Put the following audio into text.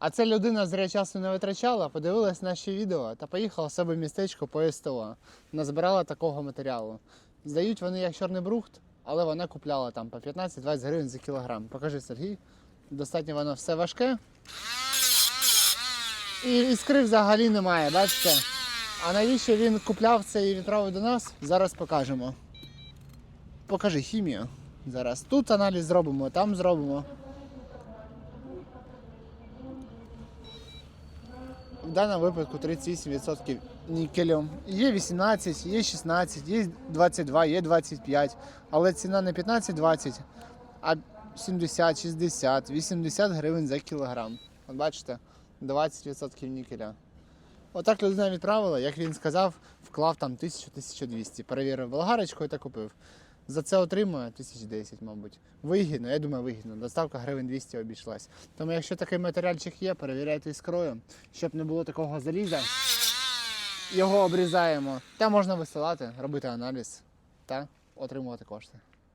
А ця людина зря часу не витрачала, подивилась наші відео та поїхала в себе в містечко по СТО. Назбирала такого матеріалу. Здають вони як чорний брухт, але вона купляла там по 15-20 гривень за кілограм. Покажи, Сергій. Достатньо воно все важке. І іскри взагалі немає, бачите? А навіщо він купляв це і до нас? Зараз покажемо. Покажи хімію. Зараз тут аналіз зробимо, там зробимо. В даному випадку 38% нікелю. Є 18, є 16, є 22, є 25. Але ціна не 15-20, а 70, 60, 80 гривень за кілограм. От бачите, 20% нікеля. Отак людина відправила, як він сказав, вклав там 1000-1200. Перевірив болгарочкою та купив. За це отримує 1010, мабуть. Вигідно, я думаю, вигідно. Доставка гривень 200 обійшлась. Тому якщо такий матеріальчик є, перевіряйте іскрою, щоб не було такого заліза. Його обрізаємо. Та можна висилати, робити аналіз та отримувати кошти.